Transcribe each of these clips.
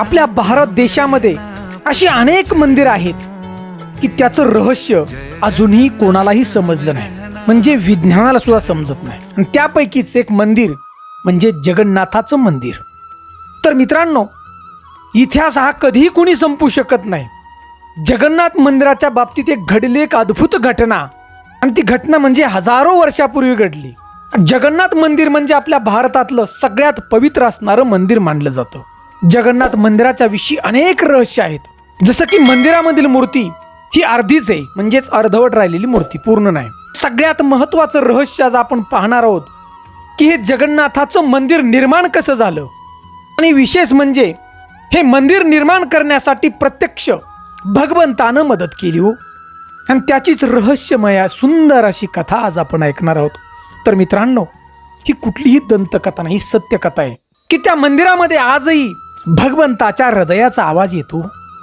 आपल्या भारत देशामध्ये अशी अनेक मंदिर आहेत की त्याचं रहस्य अजूनही कोणालाही समजलं नाही. म्हणजे विज्ञानाला सुद्धा समजत नाही. आणि त्यापैकीच एक मंदिर म्हणजे जगन्नाथाचं मंदिर. तर मित्रांनो इतिहास हा कधीही कुणी संपू शकत नाही. जगन्नाथ मंदिराच्या बाबतीत एक घडली एक अद्भुत घटना. आणि ती घटना म्हणजे हजारो वर्षापूर्वी घडली. जगन्नाथ मंदिर म्हणजे आपल्या भारतातलं सगळ्यात पवित्र असणारं मंदिर मानलं जातं. जगन्नाथ मंदिराच्या विषयी अनेक रहस्य आहेत. जसं की मंदिरामधील मूर्ती ही अर्धीच आहे म्हणजेच अर्धवट राहिलेली मूर्ती पूर्ण नाही. सगळ्यात महत्वाचं रहस्य आज आपण पाहणार आहोत की हे जगन्नाथाचं मंदिर निर्माण कसं झालं? आणि विशेष म्हणजे हे मंदिर निर्माण करण्यासाठी प्रत्यक्ष भगवंतानं मदत केली हो. आणि त्याचीच रहस्यमय सुंदर अशी कथा आज आपण ऐकणार आहोत. तर मित्रांनो ही कुठलीही दंतकथा नाही ही सत्यकथा आहे की त्या मंदिरामध्ये आजही भगवंताच्या हृदयाचा आवाज येतो.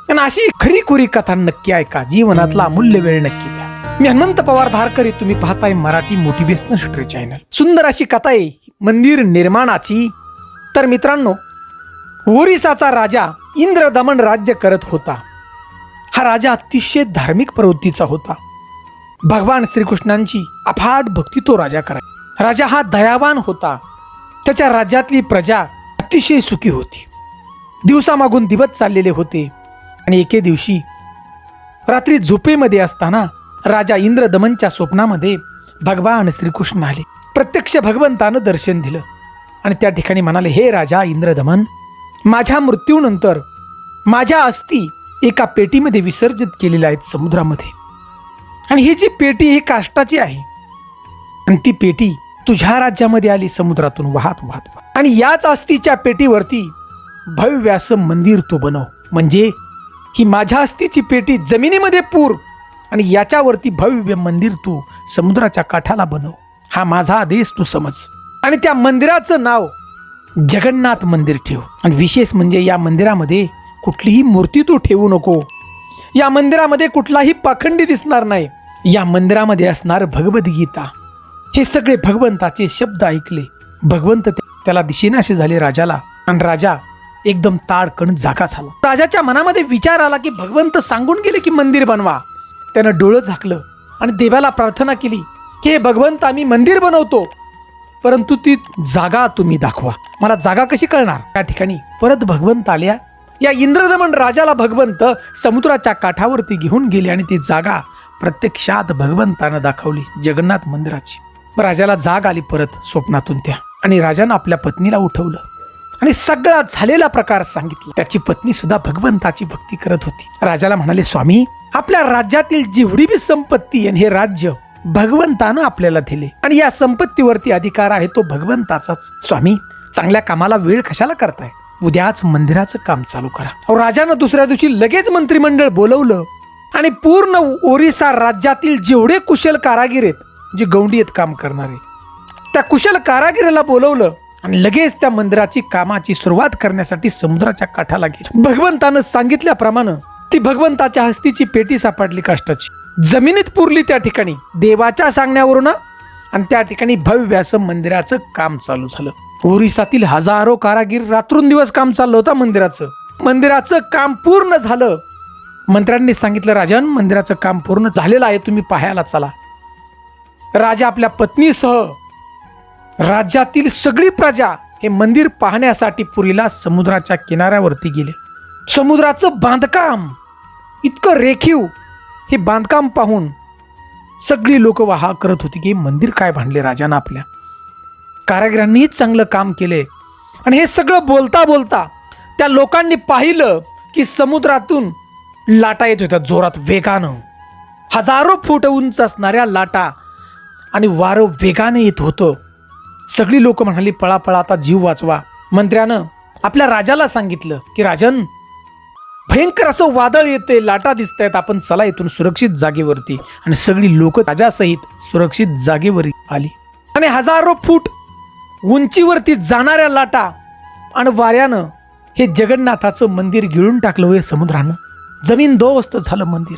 आणि अशी खरी खुरी कथा नक्की ऐका. जीवनातला अमूल्य वेळ नक्की द्या. मी अनंत पवार धारकरी तुम्ही पाहताय मराठी मोटिवेशनल स्टोरी चॅनल सुंदर अशी कथा आहे. मंदिर निर्माणाची. तर मित्रांनो ओरिसाचा राजा इंद्रदमन राज्य करत होता. हा राजा अतिशय धार्मिक प्रवृत्तीचा होता. भगवान श्रीकृष्णांची अफाट भक्ती तो राजा कराय राजा हा दयावान होता. त्याच्या राज्यातली प्रजा अतिशय सुखी होती. दिवसामागून दिवस चाललेले होते. आणि एके दिवशी रात्री झोपेमध्ये असताना राजा इंद्रदमनच्या स्वप्नामध्ये भगवान श्रीकृष्ण आले. प्रत्यक्ष भगवंतानं दर्शन दिलं. आणि त्या ठिकाणी म्हणाले हे राजा इंद्रदमन माझ्या मृत्यूनंतर माझ्या अस्थी एका पेटीमध्ये विसर्जित केलेल्या आहेत समुद्रामध्ये. आणि ही जी पेटी ही काष्टाची आहे. आणि ती पेटी तुझ्या राज्यामध्ये आली समुद्रातून वाहत वाहत वाहत. आणि याच अस्तीच्या पेटीवरती भव्य असं मंदिर तू बनव. म्हणजे ही माझ्या हस्तीची पेटी जमिनीमध्ये पूर आणि याच्यावरती भव्य मंदिर तू समुद्राच्या काठाला बनव. हा माझा आदेश तू समज. आणि त्या मंदिराचं नाव जगन्नाथ मंदिर ठेव. आणि विशेष म्हणजे या मंदिरामध्ये कुठलीही मूर्ती तू ठेवू नको. या मंदिरामध्ये कुठलाही पाखंडी दिसणार नाही. या मंदिरामध्ये असणार भगवद्गीता. हे सगळे भगवंताचे शब्द ऐकले. भगवंत त्याला दिशेनाशी झाले राजाला. आणि राजा एकदम ताडकण जागा झाला. राजाच्या मनामध्ये विचार आला की भगवंत सांगून गेले की मंदिर बनवा. त्यानं डोळं झाकलं आणि देवाला प्रार्थना केली की हे भगवंत आम्ही मंदिर बनवतो. परंतु ती जागा तुम्ही दाखवा. मला जागा कशी कळणार? त्या ठिकाणी परत भगवंत आल्या. या इंद्रदमन राजाला भगवंत समुद्राच्या काठावरती घेऊन गेले आणि ती जागा प्रत्यक्षात भगवंतानं दाखवली जगन्नाथ मंदिराची. राजाला जाग आली परत स्वप्नातून त्या. आणि राजानं आपल्या पत्नीला उठवलं. आणि सगळा झालेला प्रकार सांगितला. त्याची पत्नी सुद्धा भगवंताची भक्ती करत होती. राजाला म्हणाले स्वामी आपल्या राज्यातील जेवढी बी संपत्ती आणि हे राज्य भगवंतानं आपल्याला दिले आणि या संपत्तीवरती अधिकार आहे तो भगवंताचाच. स्वामी चांगल्या कामाला वेळ कशाला करताय? उद्याच मंदिराचं काम चालू करा. राजानं दुसऱ्या दिवशी लगेच मंत्रिमंडळ बोलवलं आणि पूर्ण ओरिसा राज्यातील जेवढे कुशल कारागीर आहेत जे गौंडी आहेत काम करणारे त्या कुशल कारागिराला बोलवलं आणि लगेच त्या मंदिराची कामाची सुरुवात करण्यासाठी समुद्राच्या काठाला गेली. भगवंतानं सांगितल्याप्रमाणे ती भगवंताच्या हस्तीची पेटी सापडली काष्टाची. जमिनीत पुरली त्या ठिकाणी देवाच्या सांगण्यावरून आणि त्या ठिकाणी भव्य असं मंदिराचं काम चालू झालं. ओरिसातील हजारो कारागीर रात्रंदिवस काम चाललं होतं मंदिराचं. मंदिराचं काम पूर्ण झालं. मंत्र्यांनी सांगितलं राजन मंदिराचं काम पूर्ण झालेलं आहे तुम्ही पाहायला चला. राजा आपल्या पत्नीसह राज्यातील सगळी प्रजा हे मंदिर पाहण्यासाठी पुरीला समुद्राच्या किनाऱ्यावरती गेले. समुद्राचं बांधकाम इतकं रेखीव हे बांधकाम पाहून सगळी लोक वाहा करत होती की मंदिर काय बांधले राजानं आपल्या. कारागिरांनीच चांगलं काम केले आणि हे सगळं बोलता बोलता त्या लोकांनी पाहिलं की समुद्रातून लाटा येत होत्या जोरात वेगानं. हजारो फूट उंच असणाऱ्या लाटा आणि वारं वेगाने येत होतं. सगळी लोक म्हणाली पळा पळा आता जीव वाचवा. मंत्र्यानं आपल्या राजाला सांगितलं की राजन भयंकर असं वादळ येते लाटा दिसत आहेत आपण चला इथून सुरक्षित जागेवरती. आणि सगळी लोक राजासहित सुरक्षित जागेवर आली. आणि हजारो फूट उंचीवरती जाणाऱ्या लाटा आणि वाऱ्यानं हे जगन्नाथाचं मंदिर गिळून टाकलं हे समुद्रानं. जमीन दोस्त झालं मंदिर.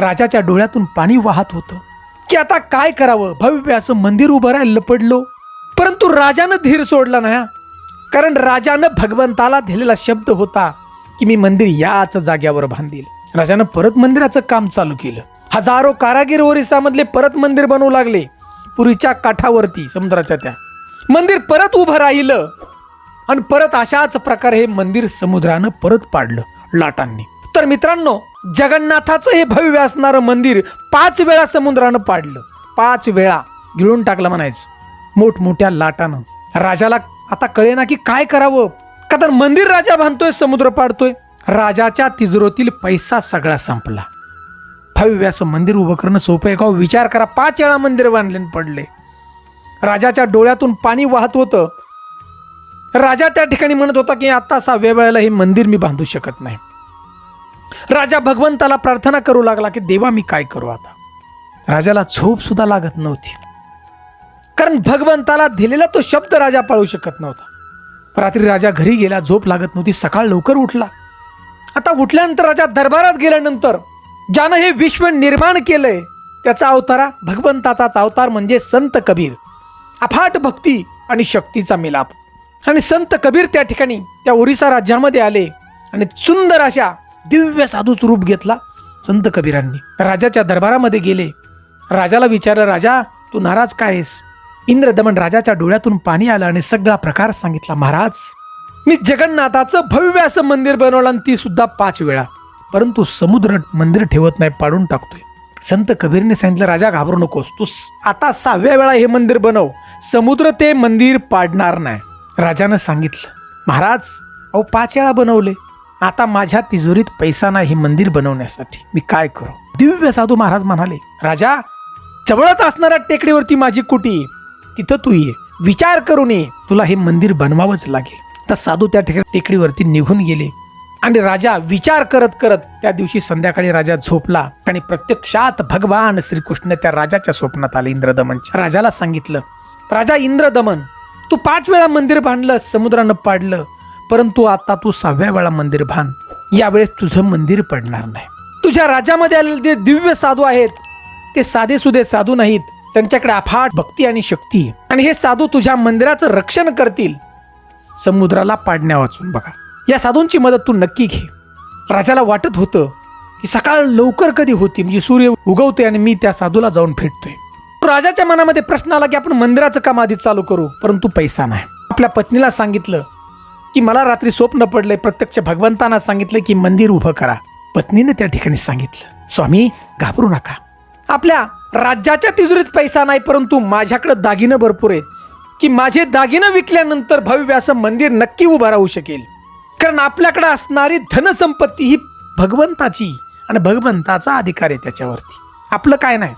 राजाच्या डोळ्यातून पाणी वाहत होतं. की आता काय करावं? भव्य असं मंदिर उभं राहिलं पडलो. परंतु राजानं धीर सोडला नाही हा. कारण राजानं भगवंताला दिलेला शब्द होता की मी मंदिर याच जाग्यावर बांधील. राजानं परत मंदिराचं काम चालू केलं. हजारो कारागीर ओरिसामधले परत मंदिर बनवू लागले. पुरीच्या काठावरती समुद्राच्या त्या. मंदिर परत उभं राहिलं आणि परत अशाच प्रकारे हे मंदिर समुद्रानं परत पाडलं लाटांनी. तर मित्रांनो जगन्नाथाचं हे भव्य असणारं मंदिर पाच वेळा समुद्रानं पाडलं. पाच वेळा गिळून टाकलं म्हणायचं. मोठमोठ्या लाटानं. राजाला आता कळे ना की काय करावं? का तर मंदिर राजा बांधतोय समुद्र पाडतोय. राजाच्या तिजोरीतील पैसा सगळा संपला. भव्य असं मंदिर उभं करणं सोपं आहे का? हो, विचार करा. पाच वेळा मंदिर बांधले पडले. राजाच्या डोळ्यातून पाणी वाहत होतं. राजा त्या ठिकाणी म्हणत होता की आता सहाव्या वेळेला हे मंदिर मी बांधू शकत नाही. राजा भगवंताला प्रार्थना करू लागला की देवा मी काय करू आता? राजाला झोप सुद्धा लागत नव्हती. कारण भगवंताला दिलेला तो शब्द राजा पाळू शकत नव्हता. रात्री राजा घरी गेला झोप लागत नव्हती सकाळ लवकर उठला. आता उठल्यानंतर राजा दरबारात गेल्यानंतर ज्यानं हे विश्व निर्माण केलंय त्याचा अवतारा भगवंताचाच अवतार म्हणजे संत कबीर. अफाट भक्ती आणि शक्तीचा मिलाप. आणि संत कबीर त्या ठिकाणी त्या ओरिसा राज्यामध्ये आले आणि सुंदर अशा दिव्य साधूच रूप घेतला संत कबीरांनी. राजाच्या दरबारामध्ये गेले. राजाला विचारलं राजा तू नाराज काय आहेस? इंद्रदमन राजाच्या डोळ्यातून पाणी आलं आणि सगळा प्रकार सांगितला महाराज मी जगन्नाथाचं भव्य असं मंदिर बनवलं आणि ती सुद्धा पाच वेळा. परंतु समुद्र मंदिर ठेवत नाही पाडून टाकतोय. संत कबीरने सांगितलं राजा घाबरू नकोस. तू आता सहाव्या वेळा हे मंदिर बनव. समुद्र ते मंदिर पाडणार नाही. राजानं सांगितलं महाराज अहो पाच वेळा बनवले. आता माझ्या तिजोरीत पैसा नाही हे मंदिर बनवण्यासाठी. मी काय करू? दिव्य साधू महाराज म्हणाले राजा जवळच असणाऱ्या टेकडीवरती माझी कुटी. तिथं तू ये. विचार करून ये तुला हे मंदिर बनवावंच लागेल. तर साधू त्या ठिकाणी टेकडीवरती निघून गेले. आणि राजा विचार करत करत त्या दिवशी संध्याकाळी राजा झोपला. आणि प्रत्यक्षात भगवान श्रीकृष्ण त्या राजाच्या स्वप्नात आले इंद्रदमनच्या राजाला सांगितलं राजा इंद्रदमन तू पाच वेळा मंदिर बांधलं समुद्रानं पाडलं. परंतु आता तू सहाव्या वेळा मंदिर बांध. यावेळेस तुझं मंदिर पडणार नाही. तुझ्या राजामध्ये आलेले जे दिव्य साधू आहेत ते साधे सुधे साधू नाहीत. त्यांच्याकडे अफाट भक्ती आणि शक्ती. आहे. आणि हे साधू तुझ्या मंदिराचं रक्षण करतील. समुद्राला पाडण्या वाचून बघा. या साधूंची मदत तू नक्की घे. राजाला वाटत होतं की सकाळ लवकर कधी होती म्हणजे सूर्य उगवतोय आणि मी त्या साधूला जाऊन भेटतोय. राजाच्या मनामध्ये प्रश्न आला की आपण मंदिराचं काम आधी चालू करू परंतु पैसा नाही. आपल्या पत्नीला सांगितलं की मला रात्री स्वप्न पडलंय प्रत्यक्ष भगवंतांना सांगितलं की मंदिर उभं करा. पत्नीने त्या ठिकाणी सांगितलं स्वामी घाबरू नका. आपल्या राज्याच्या तिजोरीत पैसा नाही परंतु माझ्याकडं दागिनं भरपूर आहेत. की माझे दागिनं विकल्यानंतर भव्य असं मंदिर नक्की उभं राहू शकेल. कारण आपल्याकडं असणारी धनसंपत्ती ही भगवंताची आणि भगवंताचा अधिकार आहे त्याच्यावरती. आपलं काय नाही.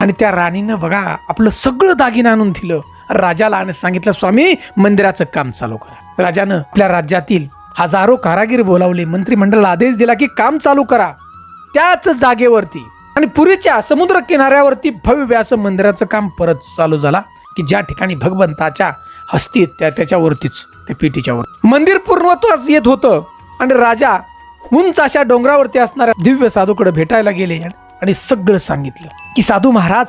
आणि त्या राणीनं बघा आपलं सगळं दागिनं आणून दिलं. राजाला आणि सांगितलं स्वामी मंदिराचं काम चालू करा. राजानं आपल्या राज्यातील हजारो कारागीर बोलावले. मंत्रिमंडळाला आदेश दिला की काम चालू करा. त्याच जागेवरती आणि पुरीच्या समुद्र किनाऱ्यावरती भव्य असं मंदिराचं काम परत चालू झाला की ज्या ठिकाणी भगवंताच्या हस्तीत त्या त्याच्यावरतीच त्या पेटीच्या वर मंदिर पूर्णत्वास येत होतं आणि राजा उंच अशा डोंगरावरती असणाऱ्या दिव्य साधूकडे भेटायला गेले आणि सगळं सांगितलं की साधू महाराज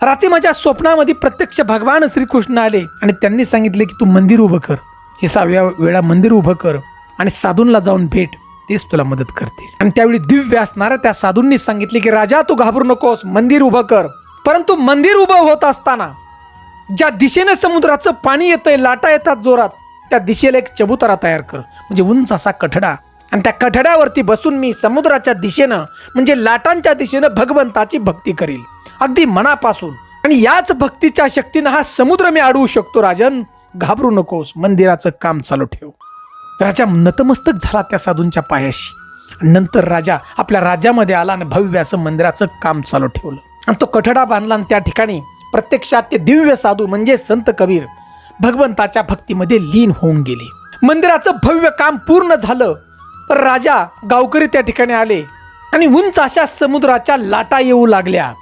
रात्री माझ्या स्वप्नामध्ये प्रत्यक्ष भगवान श्रीकृष्ण आले आणि त्यांनी सांगितले की तू मंदिर उभं कर. हे सहाव्या वेळा मंदिर उभं कर आणि साधूंना जाऊन भेट. तेच तुला मदत करतील. आणि त्यावेळी दिव्य असणाऱ्या त्या साधूंनी सांगितले की राजा तू घाबरू नकोस मंदिर उभं कर. परंतु मंदिर उभं होत असताना ज्या दिशेने समुद्राचं पाणी येतंय लाटा येतात जोरात त्या दिशेला एक चबुतारा तयार कर. म्हणजे उंच असा कठडा. आणि त्या कठड्यावरती बसून मी समुद्राच्या दिशेनं म्हणजे लाटांच्या दिशेनं भगवंताची भक्ती करील. अगदी मनापासून. आणि याच भक्तीच्या शक्तीनं हा समुद्र मी अडवू शकतो राजन. घाबरू नकोस मंदिराचं काम चालू ठेव. राजा नतमस्तक झाला त्या साधूंच्या पायाशी. नंतर राजा आपल्या राज्यामध्ये आला आणि भव्य असं मंदिराचं काम चालू ठेवलं. आणि तो कठडा बांधला आणि त्या ठिकाणी प्रत्यक्षात ते दिव्य साधू म्हणजे संत कबीर भगवंताच्या भक्तीमध्ये लीन होऊन गेले. मंदिराचं भव्य काम पूर्ण झालं तर राजा गावकरी त्या ठिकाणी आले आणि उंच अशा समुद्राच्या लाटा येऊ लागल्या.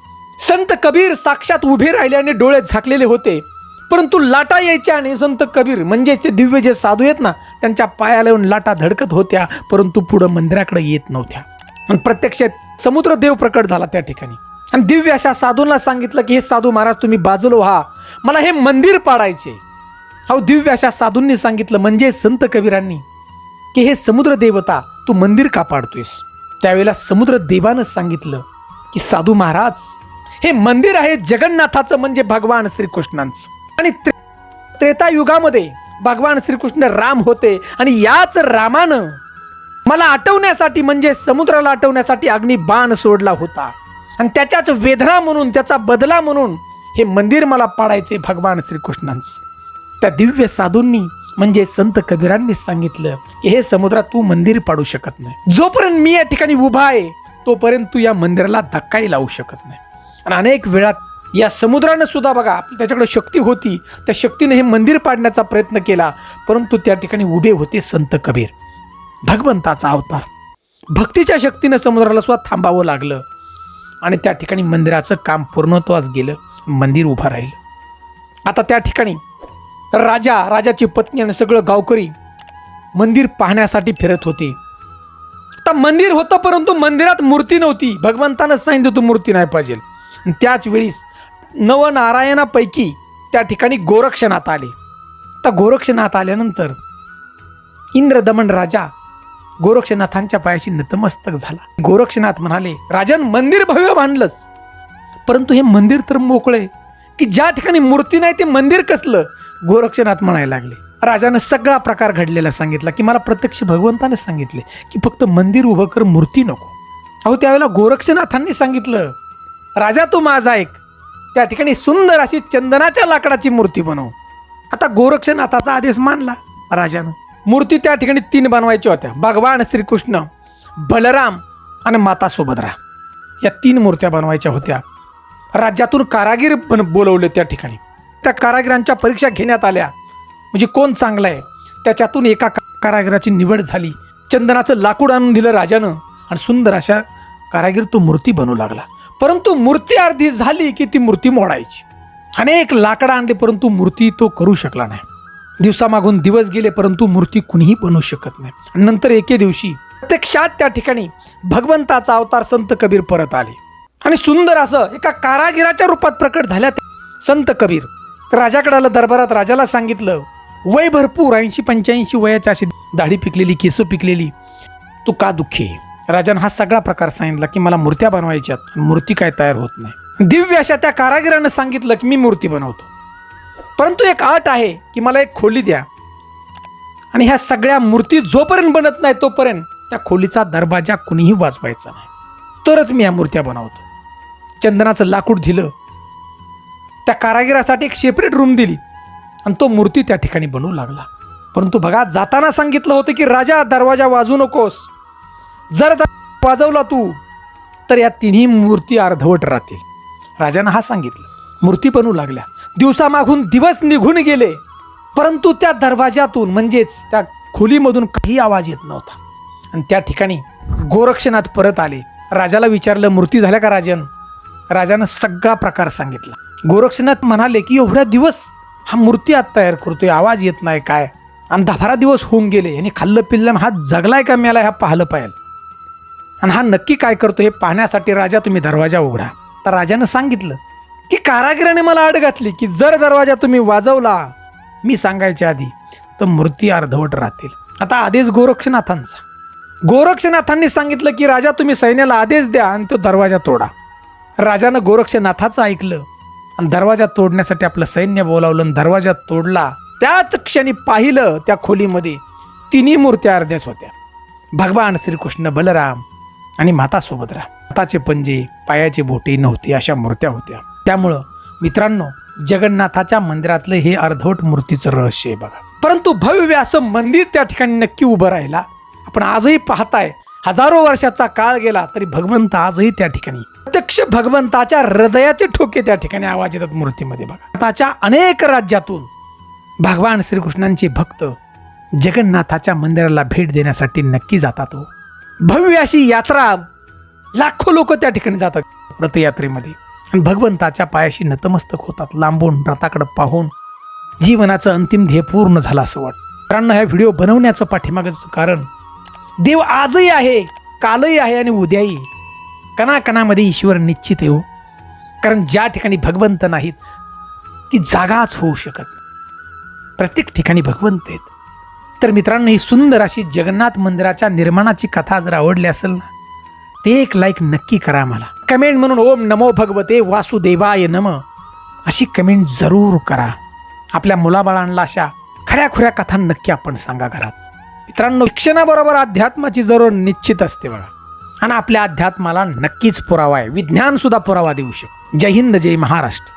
संत कबीर साक्षात उभे राहिले आणि डोळे झाकलेले होते परंतु लाटा यायच्या आणि संत कबीर म्हणजे ते दिव्य जे साधू आहेत ना त्यांच्या पायाला येऊन लाटा धडकत होत्या परंतु पुढं मंदिराकडे येत नव्हत्या. आणि प्रत्यक्षात समुद्र देव प्रकट झाला त्या ठिकाणी. आणि दिव्य अशा साधूंना सांगितलं की हे साधू महाराज तुम्ही बाजूला व्हा. मला हे मंदिर पाडायचे अहो दिव्य अशा साधूंनी सांगितलं म्हणजे संत कबीरांनी की हे समुद्र देवता तू मंदिर का पाडतोयस? त्यावेळेला समुद्र देवानं सांगितलं की साधू महाराज हे मंदिर आहे जगन्नाथाचं म्हणजे भगवान श्रीकृष्णांचं. आणि त्रे- युगामध्ये भगवान श्रीकृष्ण राम होते आणि याच रामानं मला आटवण्यासाठी म्हणजे समुद्राला आटवण्यासाठी अग्नी बाण सोडला होता. आणि त्याच्याच वेदना म्हणून त्याचा बदला म्हणून हे मंदिर मला पाडायचे भगवान श्रीकृष्णांचं. त्या दिव्य साधूंनी म्हणजे संत कबीरांनी सांगितलं की हे समुद्रात तू मंदिर पाडू शकत नाही. जोपर्यंत मी या ठिकाणी उभा आहे तोपर्यंत तू या मंदिराला धक्काही लावू शकत नाही. आणि अनेक वेळात या समुद्रानं सुद्धा बघा त्याच्याकडे शक्ती होती. त्या शक्तीने हे मंदिर पाडण्याचा प्रयत्न केला परंतु त्या ठिकाणी उभे होते संत कबीर. भगवंताचा अवतार. भक्तीच्या शक्तीनं समुद्राला सुद्धा थांबावं लागलं. आणि त्या ठिकाणी मंदिराचं काम पूर्णत्वास गेलं. मंदिर उभं राहिलं. आता त्या ठिकाणी राजा राजाची पत्नी आणि सगळं गावकरी मंदिर पाहण्यासाठी फिरत होते. आता मंदिर होतं परंतु मंदिरात मूर्ती नव्हती. भगवंतानं सांगितलं तू मूर्ती नाही पाहिजे. त्याच वेळीस नवनारायणापैकी त्या ठिकाणी गोरक्षनाथ आले. आता गोरक्षनाथ आल्यानंतर इंद्रदमन राजा गोरक्षनाथांच्या पायाशी नतमस्तक झाला. गोरक्षनाथ म्हणाले राजन मंदिर भव्य बांधलंच परंतु हे मंदिर तर मोकळे की ज्या ठिकाणी मूर्ती नाही ते मंदिर कसलं? गोरक्षनाथ म्हणायला लागले. राजानं सगळा प्रकार घडलेला सांगितला की मला प्रत्यक्ष भगवंताने सांगितले की फक्त मंदिर उभं कर मूर्ती नको. अहो त्यावेळेला गोरक्षनाथांनी सांगितलं राजा तू माझा ऐक त्या ठिकाणी सुंदर अशी चंदनाच्या लाकडाची मूर्ती बनव. आता गोरक्षनाथाचा आदेश मानला राजानं. मूर्ती त्या ठिकाणी तीन बनवायच्या होत्या. भगवान श्रीकृष्ण बलराम आणि माता सुभद्रा. या तीन मूर्त्या बनवायच्या होत्या. राज्यातून कारागीर बन बोलवले त्या ठिकाणी. त्या कारागिरांच्या परीक्षा घेण्यात आल्या. म्हणजे कोण चांगलं आहे त्याच्यातून एका कारागिराची निवड झाली. चंदनाचं लाकूड आणून दिलं राजानं आणि सुंदर अशा कारागीर तो मूर्ती बनवू लागला. परंतु मूर्ती अर्धी झाली की ती मूर्ती मोडायची. अनेक लाकडं आणली परंतु मूर्ती तो करू शकला नाही. दिवसामागून दिवस गेले परंतु मूर्ती कुणीही बनवू शकत नाही. आणि नंतर एके दिवशी प्रत्यक्षात त्या ठिकाणी भगवंताचा अवतार संत कबीर परत आले. आणि सुंदर असं एका कारागिराच्या रूपात प्रकट झाल्या संत कबीर. राजाकडे आलं दरबारात राजाला सांगितलं वय भरपूर ऐंशी पंच्याऐंशी वयाच्या अशी दाढी पिकलेली केस पिकलेली. तू का दुःखी आहे? राजानं हा सगळा प्रकार सांगितला की मला मूर्त्या बनवायच्यात मूर्ती काय तयार होत नाही. दिव्य अशा त्या कारागिरानं सांगितलं की मी मूर्ती बनवतो. परंतु एक अट आहे की मला एक खोली द्या. आणि ह्या सगळ्या मूर्ती जोपर्यंत बनत नाही तोपर्यंत त्या खोलीचा दरवाजा कुणीही वाजवायचा नाही. तरच मी या मूर्त्या बनवतो. चंदनाचं लाकूड दिलं. त्या कारागिरासाठी एक सेपरेट रूम दिली. आणि तो मूर्ती त्या ठिकाणी बनवू लागला. परंतु बघा जाताना सांगितलं होतं की राजा दरवाजा वाजू नकोस. जर वाजवला तू तर या तिन्ही मूर्ती अर्धवट राहतील. राजानं हा सांगितलं. मूर्ती बनू लागल्या. दिवसामागून दिवस निघून गेले. परंतु त्या दरवाजातून म्हणजेच त्या खोलीमधून काही आवाज येत नव्हता. आणि त्या ठिकाणी गोरक्षनाथ परत आले. राजाला विचारलं मूर्ती झाल्या का राजन? राजानं सगळा प्रकार सांगितला. गोरक्षनाथ म्हणाले की एवढ्या दिवस हा मूर्ती आत तयार करतोय आवाज येत नाही काय? आणि दहा बारा दिवस होऊन गेले यांनी खाल्लं पिल्लं हा जगलाय का मेला ह्या पाहिलं पाहिजे आणि हा नक्की काय करतो हे पाहण्यासाठी राजा तुम्ही दरवाजा उघडा. तर राजानं सांगितलं की कारागिराने मला आड घातली की जर दरवाजा तुम्ही वाजवला मी सांगायच्या आधी तर मूर्ती अर्धवट राहतील. आता आदेश गोरक्षनाथांचा. गोरक्षनाथांनी सांगितलं की राजा तुम्ही सैन्याला आदेश द्या आणि तो दरवाजा तोडा. राजानं गोरक्षनाथाचं ऐकलं आणि दरवाजा तोडण्यासाठी आपलं सैन्य बोलावलं आणि दरवाजा तोडला. त्याच क्षणी पाहिलं त्या खोलीमध्ये तिन्ही मूर्त्या अर्ध्याच होत्या. भगवान श्रीकृष्ण बलराम आणि माता सुभद्रा हाताचे पंजे पायाचे बोटे नव्हते अशा मूर्त्या होत्या. त्यामुळं मित्रांनो जगन्नाथाच्या मंदिरातलं हे अर्धवट मूर्तीचं रहस्य आहे बघा. परंतु भव्य असं मंदिर त्या ठिकाणी नक्की उभं राहिला. आपण आजही पाहताय हजारो वर्षाचा काळ गेला तरी भगवंत आजही त्या ठिकाणी. प्रत्यक्ष भगवंताच्या हृदयाचे ठोके त्या ठिकाणी आवाज येतात मूर्तीमध्ये बघा. भारताच्या अनेक राज्यातून भगवान श्रीकृष्णांचे भक्त जगन्नाथाच्या मंदिराला भेट देण्यासाठी नक्की जातात हो. भव्य अशी यात्रा लाखो लोक त्या ठिकाणी जातात रथयात्रेमध्ये. आणि भगवंताच्या पायाशी नतमस्तक होतात लांबून रथाकडे पाहून जीवनाचं अंतिम ध्येय पूर्ण झालं असं वाटतं. मित्रांनो ह्या व्हिडिओ बनवण्याचं पाठीमागाचं कारण देव आजही आहे कालही आहे आणि उद्याही. कणाकणामध्ये ईश्वर निश्चित येऊ हो. कारण ज्या ठिकाणी भगवंत नाहीत ती जागाच होऊ शकत प्रत्येक ठिकाणी भगवंत आहेत. तर मित्रांनो ही सुंदर अशी जगन्नाथ मंदिराच्या निर्माणाची कथा जर आवडली असेल ना ते एक लाईक नक्की करा मला कमेंट म्हणून ओम नमो भगवते वासुदेवाय नम अशी कमेंट जरूर करा. आपल्या मुलाबाळांना अशा खऱ्या खुऱ्या कथा नक्की आपण सांगा घरात. मित्रांनो शिक्षणाबरोबर अध्यात्माची जरूर निश्चित असते बघा. आणि आपल्या अध्यात्माला नक्कीच पुरावा आहे. विज्ञानसुद्धा पुरावा देऊ शकतो. जय हिंद जय महाराष्ट्र.